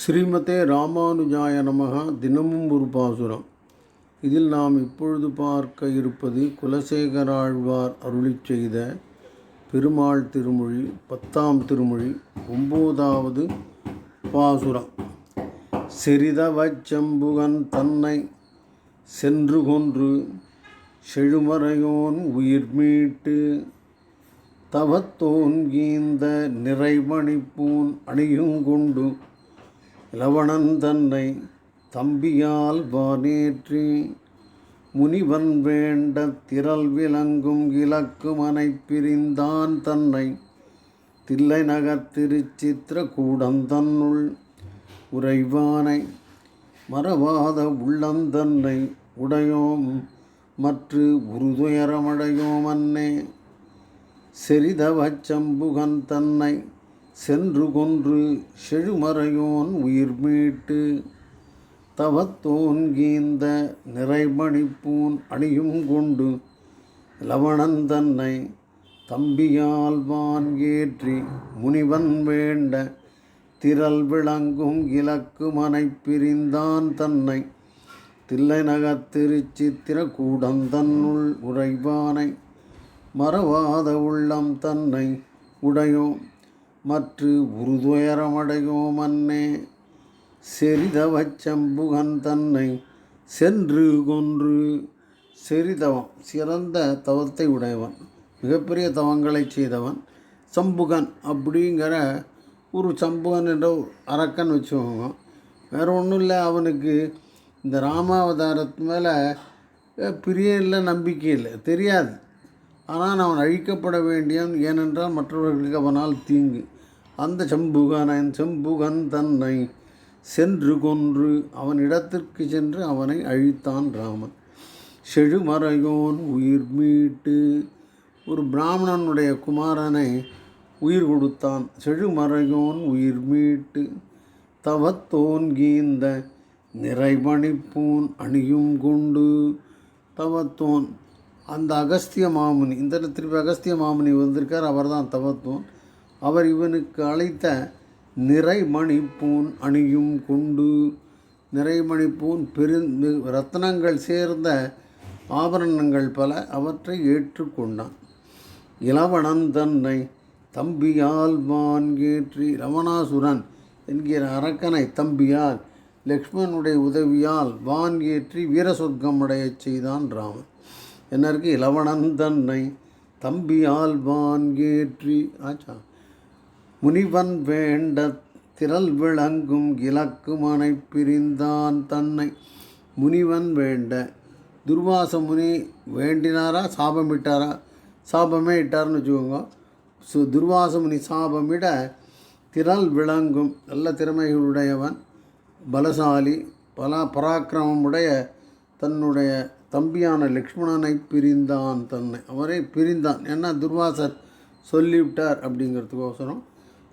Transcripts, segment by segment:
ஸ்ரீமதே ராமானுஜாய நமக. தினமும் ஒரு பாசுரம். இதில் நாம் இப்பொழுது பார்க்க இருப்பது குலசேகராழ்வார் அருளிச் செய்த பெருமாள் திருமொழி பத்தாம் திருமொழி ஒம்போதாவது பாசுரம். செரிதவச்சம்புகன் தன்னை சென்று கொன்று செழுமறையோன் உயிர் மீட்டு தவத்தோன் கீந்த நிறைமணிப்பூன் அணியுங்கொண்டு இளவணன் தன்னை தம்பியால் வானேற்றி முனிவன் வேண்ட திரள் விளங்கும் இலக்குமனை பிரிந்தான் தன்னை. தில்லை நகர் திருச்சித்திர கூடந்தன்னுள் உறைவானை மறவாத உள்ளந்தன்னை உடையோம் மற்று உருதுயரமடையோம் அன்னே. செறிதவச் சம்புகன் தன்னை சென்று கொன்று செழுமறையோன் உயிர் மீட்டு தவத்தோன்கீந்த நிறைமணிப்பூன் அணியும் கொண்டு லவணன் தன்னை தம்பியால் வான் ஏற்றி முனிவன் வேண்ட திரள் விளங்கும் இலக்கு மனை பிரிந்தான் தன்னை. தில்லை நகர் தன்னுள் உறைவானை மறவாத உள்ளம் தன்னை உடையோம் மற்று உருதுயரமடையோம் அன்னே. செறிதவச் செம்புகன் தன்னை சென்று கொன்று செறிதவம் சிறந்த தவத்தை உடையவன் மிகப்பெரிய தவங்களை செய்தவன் சம்புகன் அப்படிங்கிற ஒரு சம்புகன் என்ற ஒரு அரக்கன் வச்சுக்கோங்க. வேறு ஒன்றும் இல்லை அவனுக்கு இந்த ராமாவதாரத்து மேலே பிரியம் இல்லை நம்பிக்கை இல்லை தெரியாது. ஆனால் அவன் அழிக்கப்பட வேண்டியவன் ஏனென்றால் மற்றவர்களுக்கு அவனால் தீங்கு. அந்த செம்புகனன் செம்புகன் தன்னை சென்று கொன்று அவனிடத்திற்கு சென்று அவனை அழித்தான் ராமன். செழுமறையோன் உயிர் மீட்டு ஒரு பிராமணனுடைய குமாரனை உயிர் கொடுத்தான். செழுமறையோன் உயிர் மீட்டு தவத்தோன் நிறைபணிப்பூன் நிறைமணிப்பூன் அணியும் கொண்டு தவத்தோன் அந்த அகஸ்திய மாமுனி இந்த திருப்பி அகஸ்திய மாமுனி வந்திருக்கார் அவர் தான் தவத்துவன் அவர் இவனுக்கு அழைத்த நிறைமணிப்பூன் அணியும் கொண்டு. நிறைமணிப்பூன் பெரு ரத்னங்கள் சேர்ந்த ஆபரணங்கள் பல அவற்றை ஏற்றுக்கொண்டான் இளவணன் தன்னை தம்பியால் ஏற்றி ரமணாசுரன் என்கிற அரக்கனை தம்பியால் லக்ஷ்மணனுடைய உதவியால் வான் ஏற்றி வீரசொர்க்கம் அடையச் செய்தான் ராமன். என்ன இருக்குது இளவணன் தன்னை தம்பி வான் ஏற்றி ஆச்சா? முனிவன் வேண்ட திரள் விளங்கும் இலக்குமனை பிரிந்தான் தன்னை. முனிவன் வேண்ட துர்வாச முனி வேண்டினாரா சாபமிட்டாரா? சாபமே இட்டார்னு வச்சுக்கோங்க. ஸோ துர்வாச முனி சாபமிட திரள் விளங்கும் நல்ல திறமைகளுடையவன் பலசாலி பல பராக்கிரமமுடைய தன்னுடைய தம்பியான லக்ஷ்மணனை பிரிந்தான் தன்னை. அவரை பிரிந்தான். ஏன்னா துர்வாசர் சொல்லிவிட்டார் அப்படிங்கிறதுக்கோசரம்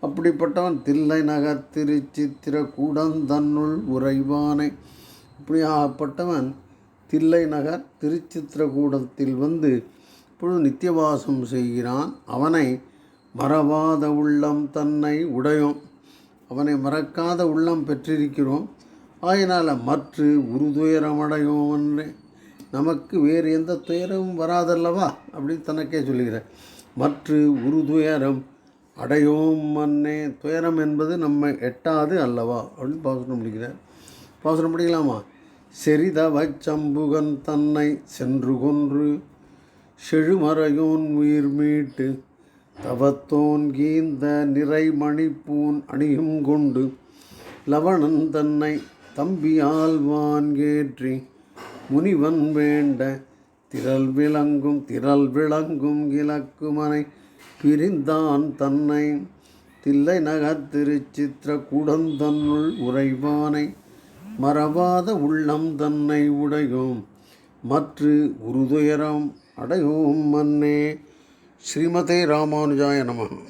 அப்படிப்பட்டவன் தில்லை நகர் திருச்சித்திர கூடந்தன்னுள் உறைவானை. இப்படியாகப்பட்டவன் தில்லை நகர் திருச்சித்திரகூடத்தில் வந்து இப்பொழுது நித்தியவாசம் செய்கிறான். அவனை மறவாத உள்ளம் தன்னை உடையோம் அவனை மறக்காத உள்ளம் பெற்றிருக்கிறோம். ஆயினால் மற்ற உருதுயரமடையோம் என்று. நமக்கு வேறு எந்த துயரமும் வராதல்லவா? அப்படின்னு தனக்கே சொல்லுகிறேன் மற்ற உருதுயரம் அடையோம் மன்னே துயரம் என்பது நம்ம எட்டாது அல்லவா? அப்படின்னு பாசனம் முடிக்கிறார். பாசனம் முடிக்கலாமா? செறிதவச் சம்புகன் தன்னை சென்று கொன்று செழுமறையோன் உயிர் மீட்டு தவத்தோன் கீந்த நிறைமணிப்பூன் அணியும் கொண்டு லவணன் தன்னை தம்பியால் வான்கேற்றி முனிவன் வேண்ட திரள் விளங்கும் திரள் விளங்கும் இலக்குமனை பிரிந்தான் தன்னை. தில்லை நகத்திருச்சித்திர குடந்தன்னுள் உறைவானை மறவாத உள்ளம் தன்னை உடையோம். மற்று உருதுயரம் அடையோம் மன்னே. ஸ்ரீமதே ராமானுஜாய நமகம்